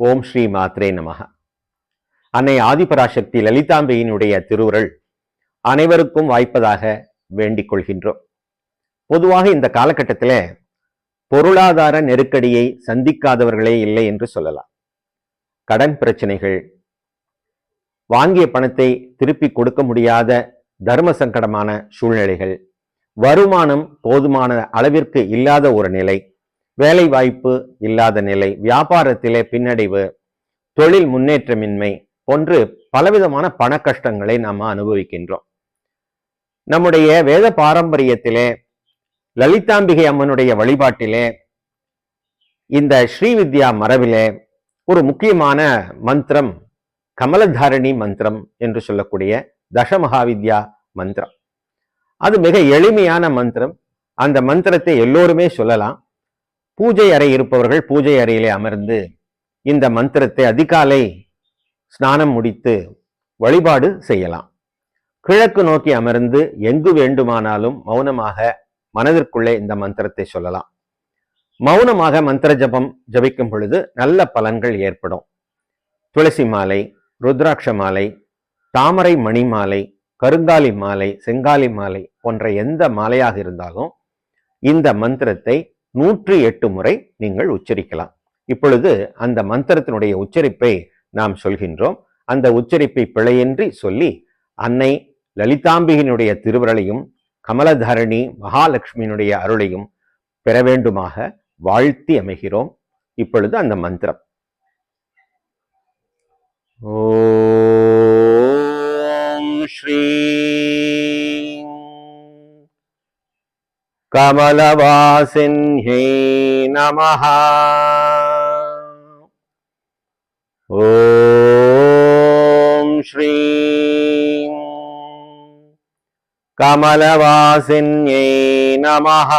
ஓம் ஸ்ரீ மாத்ரே நமக அன்னை ஆதிபராசக்தி லலிதாம்பையினுடைய திருவுரல் அனைவருக்கும் வாய்ப்பதாக வேண்டிக் கொள்கின்றோம். பொதுவாக இந்த காலகட்டத்தில் பொருளாதார நெருக்கடியை சந்திக்காதவர்களே இல்லை என்று சொல்லலாம். கடன் பிரச்சனைகள் வாங்கிய பணத்தை திருப்பி கொடுக்க முடியாத தர்ம சங்கடமான சூழ்நிலைகள் வருமானம் போதுமான அளவிற்கு இல்லாத ஒரு நிலை வேலை வாய்ப்பு இல்லாத நிலை வியாபாரத்திலே பின்னடைவு தொழில் முன்னேற்றமின்மை போன்று பலவிதமான பண கஷ்டங்களை நாம் அனுபவிக்கின்றோம். நம்முடைய வேத பாரம்பரியத்திலே லலிதாம்பிகை அம்மனுடைய வழிபாட்டிலே இந்த ஸ்ரீவித்யா மரபிலே ஒரு முக்கியமான மந்திரம் கமலதாரணி மந்திரம் என்று சொல்லக்கூடிய தசமகாவித்யா மந்திரம். அது மிக எளிமையான மந்திரம். அந்த மந்திரத்தை எல்லோருமே சொல்லலாம். பூஜை அறை இருப்பவர்கள் பூஜை அறையிலே அமர்ந்து இந்த மந்திரத்தை அதிகாலை ஸ்நானம் முடித்து வழிபாடு செய்யலாம். கிழக்கு நோக்கி அமர்ந்து எங்கு வேண்டுமானாலும் மௌனமாக மனதிற்குள்ளே இந்த மந்திரத்தை சொல்லலாம். மௌனமாக மந்திர ஜபம் ஜபிக்கும் பொழுது நல்ல பலன்கள் ஏற்படும். துளசி மாலை ருத்ராட்ச மாலை தாமரை மணி மாலை கருங்காலி மாலை செங்காலி மாலை போன்ற எந்த மாலையாக இருந்தாலும் இந்த மந்திரத்தை நூற்றி எட்டு முறை நீங்கள் உச்சரிக்கலாம். இப்பொழுது அந்த மந்திரத்தினுடைய உச்சரிப்பை நாம் சொல்கின்றோம். அந்த உச்சரிப்பை பிழையின்றி சொல்லி அன்னை லலிதாம்பிகினுடைய திருவருளையும் கமலதரணி மகாலட்சுமியினுடைய அருளையும் பெற வேண்டுமாக வாழ்த்தி அமைகிறோம். இப்பொழுது அந்த மந்திரம். கமலவாசின்யே நமः ஓம் ஸ்ரீ கமலவாசின்யே நமः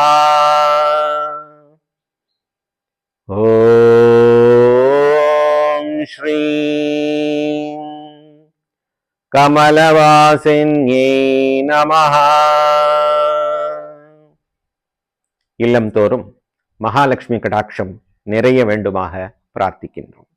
ஓம் ஸ்ரீ கமலவாசின்யே நமः இல்லம்தோறும் மகாலட்சுமி கடாட்சம் நிறைய வேண்டுமாக பிரார்த்திக்கின்றோம்.